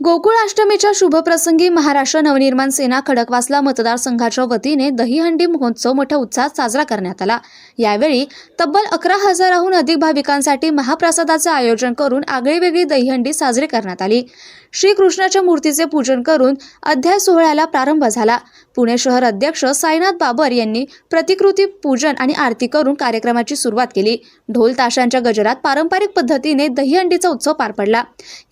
गोकुळ अष्टमीच्या शुभप्रसंगी महाराष्ट्र नवनिर्माण सेना खडकवासला मतदारसंघाच्या वतीने दहीहंडी महोत्सव मोठ्या उत्साहात साजरा करण्यात आला. यावेळी तब्बल अकरा हजाराहून अधिक भाविकांसाठी महाप्रसादाचे आयोजन करून आगळीवेगळी दहीहंडी साजरी करण्यात आली. श्रीकृष्णाच्या मूर्तीचे पूजन करून अध्याय सोहळ्याला प्रारंभ झाला. पुणे शहर अध्यक्ष साईनाथ बाबर यांनी प्रतिकृती पूजन आणि आरती करून कार्यक्रमाची सुरुवात केली. ढोल ताशांच्या गजरात पारंपरिक पद्धतीने दहीहंडीचा उत्सव पार पडला.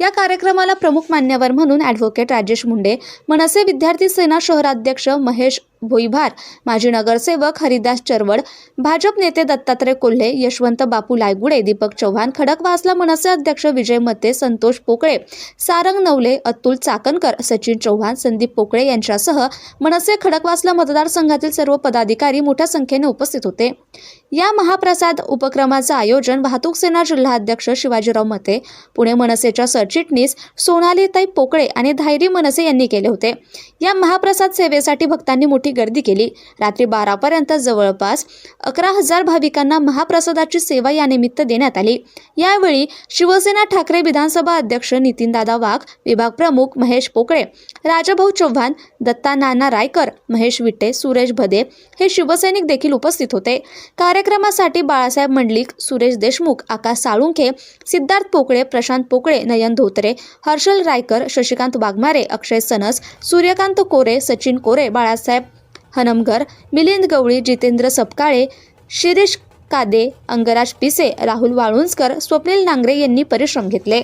या कार्यक्रमाला प्रमुख मान्य मान्यवर म्हणून ॲडव्होकेट राजेश मुंडे. मनसे विद्यार्थी सेना शहराध्यक्ष महेश भुईभार. माजी नगरसेवक हरिदास चरवड भाजप नेते दत्तात्रय कोल्हे यशवंत बापू लायगुडे दीपक चव्हाण खडकवासला मनसे अध्यक्ष विजय मते संतोष पोकळे सारंग नवले अतुल चाकणकर सचिन चव्हाण संदीप पोकळे यांच्यासह मनसे खडकवासला मतदारसंघातील सर्व पदाधिकारी मोठ्या संख्येने उपस्थित होते. या महाप्रसाद उपक्रमाचं आयोजन वाहतूक सेना जिल्हाध्यक्ष शिवाजीराव मते पुणे मनसेच्या सरचिटणीस सोनालीताई पोकळे आणि धायरी मनसे यांनी केले होते. या महाप्रसाद सेवेसाठी भक्तांनी मोठी गर्दी केली. रात्री बारापर्यंत जवळपास अकरा हजार भाविकांना महाप्रसादाची सेवा यानिमित्त देण्यात आली. यावेळी शिवसेना ठाकरे विधानसभा अध्यक्ष नितीनदादा वाघ विभाग प्रमुख महेश पोकळे राजाभाऊ चव्हाण दत्ता नाना रायकर महेश विट्टे सुरेश भदे हे शिवसैनिक देखील उपस्थित होते. कार्यक्रमासाठी बाळासाहेब मंडलिक सुरेश देशमुख आकाश साळुंखे सिद्धार्थ पोकळे प्रशांत पोकळे नयन धोत्रे हर्षल रायकर शशिकांत वाघमारे अक्षय सनस सूर्यकांत कोरे सचिन कोरे बाळासाहेब हनमगर मिलिंद गवळी जितेंद्र सपकाळे शिरीष कादे अंगराज पिसे राहुल वाळुंजकर स्वप्नील नांगरे यांनी परिश्रम घेतले.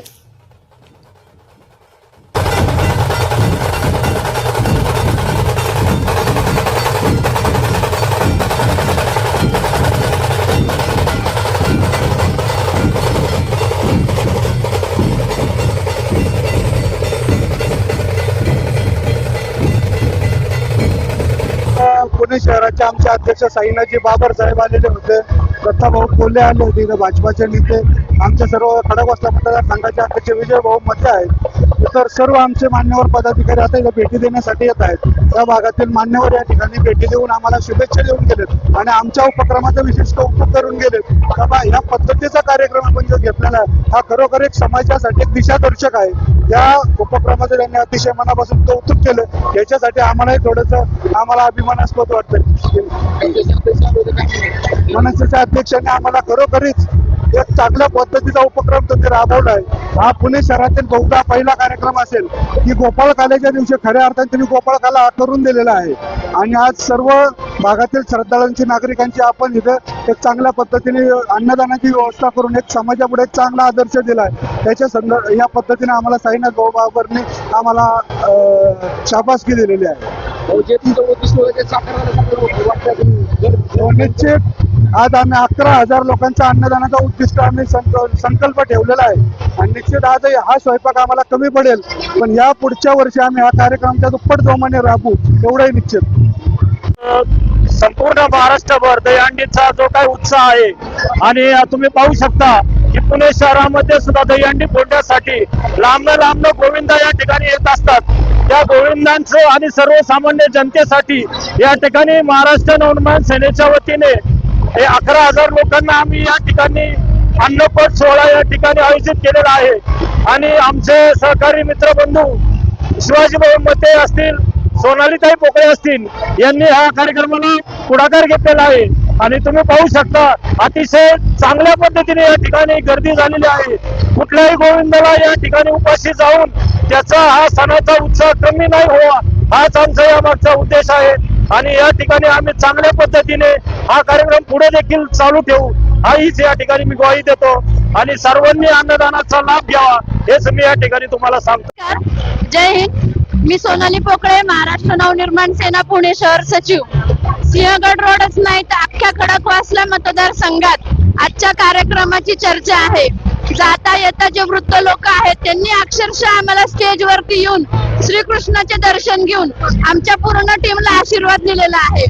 पुणे आमचे अध्यक्ष साईनाजी बाबर साहेब आलेले होते. दत्ताभाऊ कोल्हे आले होते इथं भाजपाचे नेते आमचे सर्व खडकवासला मतदारसंघाचे अध्यक्ष विजय भाऊ मते आहेत. तर सर्व आमचे मान्यवर पदाधिकारी आता इथं भेटी देण्यासाठी येत आहेत. त्या भागातील मान्यवर या ठिकाणी भेटी देऊन आम्हाला शुभेच्छा देऊन गेलेत आणि आमच्या उपक्रमाचं विशेष कौतुक करून गेलेत. बाबा या पद्धतीचा कार्यक्रम आपण जो घेतलेला आहे हा खरोखर एक समाजासाठी एक दिशादर्शक आहे. या उपक्रमाचं त्यांनी अतिशय मनापासून कौतुक केलं. याच्यासाठी आम्हालाही थोडंसं आम्हाला अभिमानास्पद वाटतं मनसेच्या अध्यक्षांनी आम्हाला खरोखरीच एक चांगल्या पद्धतीचा उपक्रम त्यांनी राबवला आहे हा पुणे शहरातील बहुधा पहिला कार्यक्रम असेल. की गोपाळ कालेच्या दिवशी खऱ्या अर्थाने त्यांनी गोपाळ काला करून दिलेला आहे. आणि आज सर्व भागातील श्रद्धाळूंची नागरिकांची आपण इथं एक चांगल्या पद्धतीने अन्नदानाची व्यवस्था करून एक समाजापुढे एक चांगला आदर्श दिला आहे त्याच्या संदर्भ या पद्धतीने आम्हाला साईनाथ भाऊ बाबरने आम्हाला शाबासकी दिलेली आहे. निश्चित आज आम्ही अकरा हजार लोकांचा अन्नदानाचा उद्दिष्ट आम्ही संकल्प ठेवलेला आहे. आणि निश्चित आज हा स्वयंपाक आम्हाला कमी पडेल. पण या पुढच्या वर्षी आम्ही हा कार्यक्रमच्या दुप्पट जोमाने राबू एवढंही निश्चित. संपूर्ण महाराष्ट्रभर दहीहंडीचा जो काही उत्साह आहे आणि तुम्ही पाहू शकता की पुणे शहरामध्ये सुद्धा दहीहंडी फोडण्यासाठी लांब लांब गोविंदा या ठिकाणी येत असतात. त्या गोविंदांचं आणि सर्वसामान्य जनतेसाठी या ठिकाणी महाराष्ट्र नवनिर्माण सेनेच्या वतीने हे अकरा हजार लोकांना आम्ही या ठिकाणी अन्नपट सोहळा या ठिकाणी आयोजित केलेला आहे. आणि आमचे सहकारी मित्रबंधू शिवाजीभाऊ मते असतील सोनालीताई पोकळे असतील यांनी ह्या कार्यक्रमाला पुढाकार घेतलेला आहे. आणि तुम्ही पाहू शकता अतिशय चांगल्या पद्धतीने या ठिकाणी गर्दी झालेली आहे. कुठल्याही गोविंदाला या ठिकाणी उपाशी जाऊन त्याचा हा सणाचा उत्साह कमी नाही व्हावा हाच आमचा या मागचा उद्देश आहे. आणि या ठिकाणी आम्ही चांगल्या पद्धतीने हा कार्यक्रम पुढे देखील चालू ठेवू. हा हीच या ठिकाणी मी ग्वाही देतो. आणि सर्वांनी अन्नदानाचा लाभ घ्यावा हेच मी या ठिकाणी तुम्हाला सांगतो. जय हिंद. मी सोनाली पोकळे महाराष्ट्र नवनिर्माण सेना पुणे शहर सचिव. सिंहगड रोडच नाही तर अख्ख्या खडकवासला मतदारसंघात आजच्या कार्यक्रमाची चर्चा आहे. जाता येता जे वृद्ध लोक आहेत त्यांनी अक्षरशः आम्हाला स्टेजवरती येऊन श्रीकृष्णाचे दर्शन घेऊन आमच्या पूर्ण टीमला आशीर्वाद दिलेला आहे.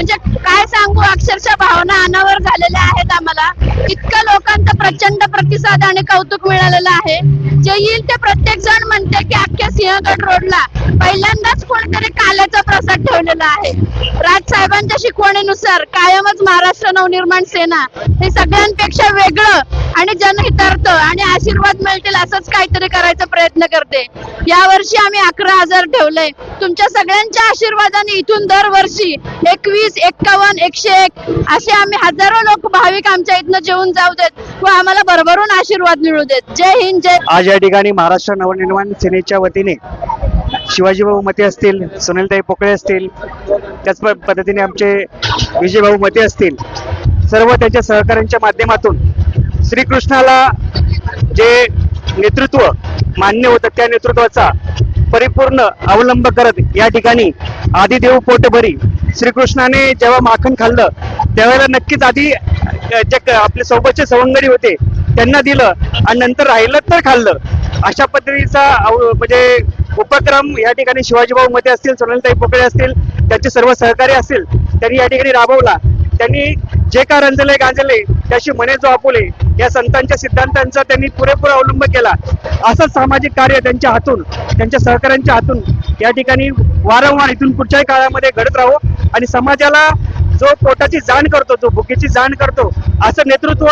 म्हणजे काय सांगू अक्षरशः भावना अनावर झालेल्या आहेत आम्हाला. इतक्या लोकांचा प्रचंड प्रतिसाद आणि कौतुक मिळालेलं आहे. जे येईल ते प्रत्येक जण म्हणते की अख्ख्या सिंहगड रोडला पहिल्यांदाच कोणतरी काल्याचा प्रसाद ठेवलेला आहे. राजसाहेबांच्या शिकवणीनुसार कायमच महाराष्ट्र नवनिर्माण सेना हे सगळ्यांपेक्षा वेगळं आणि जनहितार्थ आणि आशीर्वाद मिळतील असंच काहीतरी करायचा प्रयत्न करते. यावर्षी आम्ही अकरा हजार ठेवले तुमच्या सगळ्यांच्या आशीर्वादाने इथून दरवर्षी एकवीस एक्कावन्न एकशे एक. असे आम्ही हजारो लोक भाविक आमच्या इथनं जेवून जाऊ देत व आम्हाला भरभरून आशीर्वाद मिळू देत. जय हिंद जय आज या ठिकाणी महाराष्ट्र नवनिर्माण सेनेच्या वतीने शिवाजीभाऊ मते असतील सुनीलताई पोकळे असतील त्याच पद्धतीने आमचे विजयभाऊ मते असतील सर्व त्यांच्या सहकाऱ्यांच्या माध्यमातून श्रीकृष्णाला जे नेतृत्व मान्य होतं त्या नेतृत्वाचा परिपूर्ण अवलंब करत या ठिकाणी आदिदेव पोटभरी श्रीकृष्णाने जेव्हा माखन खाल्लं त्यावेळेला नक्कीच आधी जे आपले सोबतचे सवंगडी होते त्यांना दिलं आणि नंतर राहिलं तर खाल्लं. अशा पद्धतीचा म्हणजे उपक्रम या ठिकाणी शिवाजीभाऊ मध्ये असतील सोनलताई पोकळे असतील त्यांचे सर्व सहकारी असतील त्यांनी या ठिकाणी राबवला. त्यांनी जे का रंजले गांजले त्याशी म्हणे जो आपुले या संतांच्या सिद्धांतांचा त्यांनी पुरेपूर अवलंब केला. असंच सामाजिक कार्य त्यांच्या हातून त्यांच्या सहकाऱ्यांच्या हातून या ठिकाणी वारंवार इथून पुढच्याही काळामध्ये घडत राहो. आणि समाजाला जो पोटाची जाण करतो जो भुकेची जाण करतो असं नेतृत्व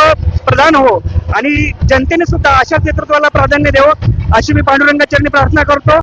प्रदान हो. आणि जनतेने सुद्धा अशाच नेतृत्वाला प्राधान्य द्यावं अशी मी पांडुरंगाचरणी प्रार्थना करतो.